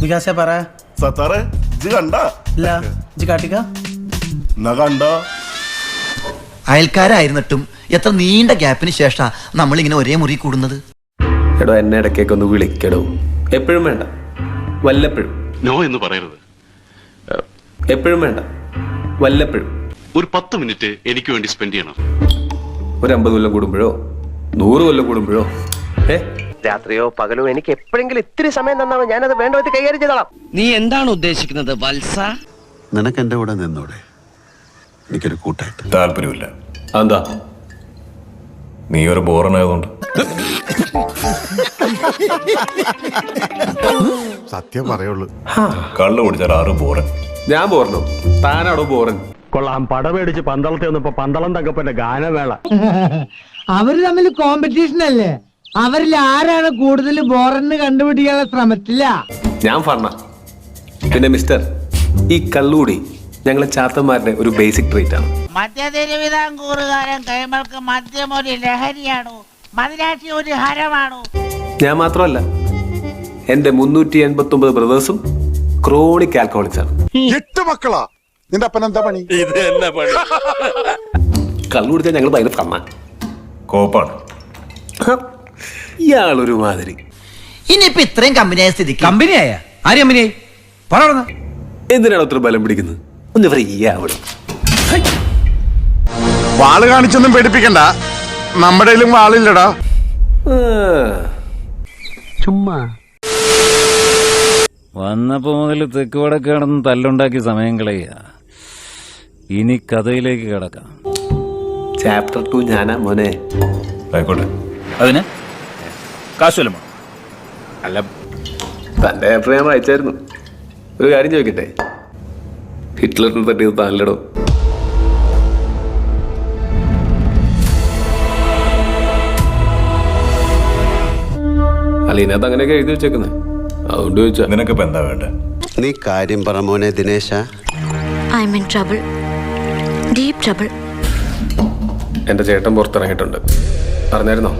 വികാസേ പറ. സത്താറെ ഇജ് കണ്ട? ഇല്ല കാട്ടിക്ക. എന്നാ കണ്ട? അയൽക്കാരായിരുന്നിട്ടും എത്ര നീണ്ട ഗ്യാപ്പിന് ശേഷാ നമ്മളിങ്ങനെ ഒരേ മുറി കൂടുന്നത്? എടോ എന്നെ ഇടയ്ക്കൊക്കെ ഒന്ന് വിളിക്കടോ. എപ്പോഴും വേണ്ട. വല്ലപ്പോഴും. നോ എന്ന് പറയരുത്. എപ്പോഴും വേണ്ട. വല്ലപ്പോഴും. ഒരു പത്ത് മിനിറ്റ് എനിക്ക് വേണ്ടി സ്പെൻഡ് ചെയ്യണം. ഒരു അമ്പത് കൊല്ലം കൂടുമ്പോഴോ? നൂറ് കൊല്ലം കൂടുമ്പോഴോ? ഏ? രാത്രിയോ പകലോ എനിക്ക് എപ്പോഴെങ്കിലും ഇത്തിരി സമയം തന്നാമോ ഞാനത് വേണ്ട വിധത്തിൽ കൈകാര്യം ചെയ്തോളാം. നീ എന്താണ് ഉദ്ദേശിക്കുന്നത് വത്സ? നിനക്ക് എന്റെ കൂടെ നിന്നോടെ? എനിക്കൊരു കൂട്ടായിട്ട്. താല്പര്യമില്ല. എന്താ നീ ഒരു ബോറനായതുകൊണ്ട്. സത്യം പറയുള്ളൂ. കള്ളു കുടിച്ചാൽ ആറ് ബോറൻ. ഞാൻ ബോറനോ? താനാടോ ബോറൻ? കൊള്ളാം. പടമേടിച്ച് പന്തളത്തിൽ വന്നപ്പോ പന്തളം തങ്കപ്പന്റെ ഗാനമേള. അവർ തമ്മിൽ കോമ്പറ്റീഷൻ അല്ലേ? അവരിൽ ആരാണ് കൂടുതൽ ബോറന്ന് കണ്ടുപിടിക്കാനുള്ള ശ്രമത്തില്ല ഞാൻ ഫണ്ണ പിന്നെ മിസ്റ്റർ ഈ കള്ളുകൂടി ഞങ്ങളെ ചാത്തന്മാരുടെ ഒരു ബേസിക് ട്രീറ്റ് ആണ്. മധ്യ തിരുവിതാംകൂറുകാരൻ കൈമൾക്ക് മദ്യം ഒരു ലഹരിയാണോ. മദിരാശി ഒരു ഹരമാണോ. ഞാൻ മാത്രമല്ല എന്റെ മുന്നൂറ്റി എൺപത്തി ഒമ്പത് ബ്രദേഴ്സും ക്രോണിക് ആൽക്കോളിക്സ് ആണ്. എട്ട് മക്കളാ. നിന്റെ അപ്പൻ എന്താ പണി? കള്ളു കുടിച്ചാൽ ഞങ്ങൾ ഭയങ്കര ഫണ്ണ കോപ്പാണ്. ഇയാളൊരു മാതിരി ഇനിയിപ്പോ ഇത്രയും കമ്പനിയായ സ്ഥിതി കമ്പനിയായ? ആര് കമ്പനിയായി? പടർന്ന എന്തിനാണ് അത്ര ബലം പിടിക്കുന്നത്? ഒന്ന് ഫ്രീ ആവണം വാൾ കാണിച്ചൊന്നും പേടിപ്പിക്കണ്ട. നമ്മുടെ വാളില്ലടാ. ചുമ്മാ. വന്നപ്പോ മുതൽ തെക്ക് വടക്ക് കിടന്ന് തല്ലുണ്ടാക്കി സമയം കളയുക ഇനി കഥയിലേക്ക് കിടക്കാം. ചാപ്റ്റർ ടു ഞാനാ മോനെ. ആയിക്കോട്ടെ. അതിന്? കാശുവല്ലോ അല്ല തന്റെ അഭിപ്രായം ഞാൻ വായിച്ചായിരുന്നു. ഒരു കാര്യം ചോദിക്കട്ടെ? ഹിറ്റ്ലറിന് തട്ടിയത് താനല്ലടോ? അല്ല ഇതിനകത്ത് അങ്ങനെയൊക്കെ എഴുതി വെച്ചേക്കുന്നത് അതുകൊണ്ട് ചോദിച്ചാ. നിനക്കിപ്പോ എന്താ വേണ്ടേ? നീ കാര്യം പറ മോനെ ദിനേശ. I'm in trouble deep trouble എന്റെ ചേട്ടൻ പുറത്തിറങ്ങിയിട്ടുണ്ട്. പറഞ്ഞായിരുന്നോ?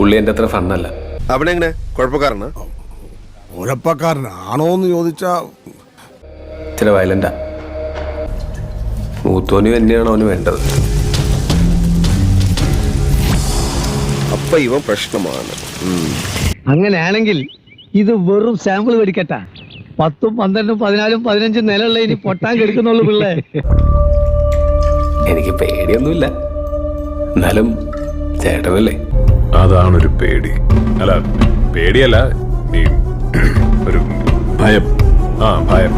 പുള്ളി എന്റെ അത്ര ഫണ്ണല്ല. അവിടെ എങ്ങനെ? കുഴപ്പക്കാരനാ? ഉഴപ്പക്കാരനാണോ എന്ന് ചോദിച്ചാ ചില വയലന്റാ മൂത്തോനും തന്നെയാണ് അവന് വേണ്ടത്? അപ്പൊ ഇവ പ്രശ്നമാണ്. അങ്ങനെയാണെങ്കിൽ ഇത് വെറും സാമ്പിൾ മേടിക്കട്ടാ. പത്തും പന്ത്രണ്ടും പതിനാലും പതിനഞ്ചും നിലയുള്ള ഇനി പൊട്ടാൻ കെടുക്കുന്നുള്ളു പിള്ളേ. എനിക്ക് പേടിയൊന്നുമില്ല. എന്നാലും ചേട്ടനല്ലേ? അതാണൊരു പേടി. അല്ല പേടിയല്ല നീ ഒരു ഭയം. ആ ഭയം.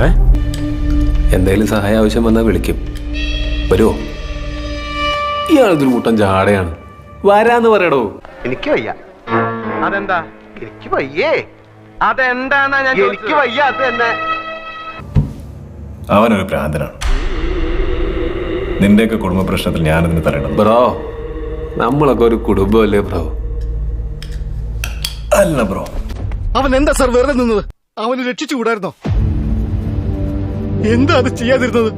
ഏ? എന്തെങ്കിലും സഹായം ആവശ്യം വന്നാൽ വിളിക്കും. വരുമോ ഇയാളൊരു കൂട്ടം ജാടയാണ്. വരാന്ന് പറയടോ. എനിക്ക് വയ്യ. അതെന്താ? എനിക്ക് വയ്യേ. അതെന്താന്നാ ഞാൻ എനിക്ക് വയ്യ അത് തന്നെ. അവനൊരു ഭ്രാന്തനാണ്. നിന്റെയൊക്കെ കുടുംബ പ്രശ്നത്തിൽ ഞാനതിന് തരണം. ബ്രോ നമ്മളൊക്കെ ഒരു കുടുംബമല്ലേ ബ്രോ അല്ല ബ്രോ അവൻ എന്താ സാർ വെറുതെ നിന്നത്? അവന് രക്ഷിച്ചു കൂടായിരുന്നോ? എന്താ അത് ചെയ്യാതിരുന്നത്?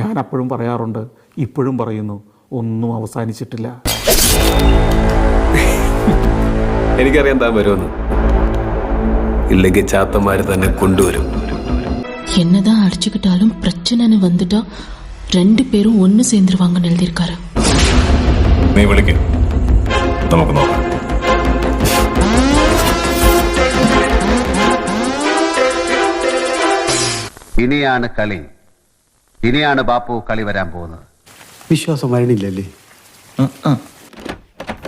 ഞാൻ അപ്പോഴും പറയാറുണ്ട് ഇപ്പോഴും പറയുന്നു ഒന്നും അവസാനിച്ചിട്ടില്ല. എനിക്കറിയാൻ താൻ വരുമെന്ന്. ഇല്ലെങ്കിൽ ചാത്തന്മാര് തന്നെ കൊണ്ടുവരും. என்னதான் அடிச்சுக்கிட்டாலும் பிரச்சனைன்னு வந்துட்டா ரெண்டு பேரும் ஒன்னு சேர்ந்துருவாங்கன்னு எழுதியிருக்காரு നീ വിളിക്ക് നമുക്ക് നോക്കാം ഇനിയാണ് കളി ഇനിയാണ് ബാപ്പു കളി വരാൻ പോകുന്നത് വിശ്വാസം വരണില്ലല്ലേ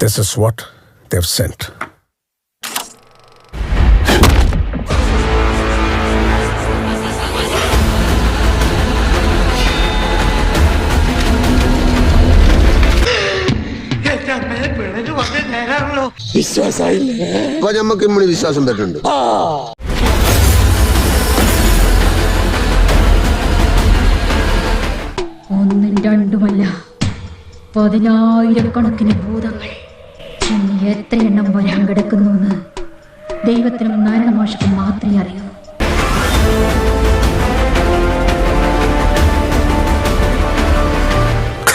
This is what they've sent. ഇമ്മണി വിശ്വാസം വരുന്നുണ്ട്. ഒന്നും രണ്ടുമല്ല. പതിനായിരക്കണക്കിന് ഭൂതങ്ങൾ എത്ര എണ്ണം വരാൻ കിടക്കുന്നു എന്ന് ദൈവത്തിനും നാരായണമാഷക്കും മാത്രമേ അറിയൂ.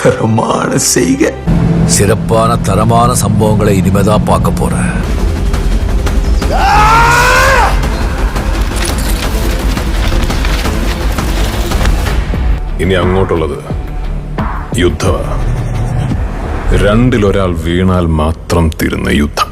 കർമാണ് ചെയ്യുക சிறப்பான தரமான சம்பவங்களை இனிமேதான் பார்க்க போறேன் ഇനി അങ്ങോട്ടുള്ളത് യുദ്ധമാണ് രണ്ടിലൊരാൾ വീണാൽ മാത്രം തീരുന്ന യുദ്ധം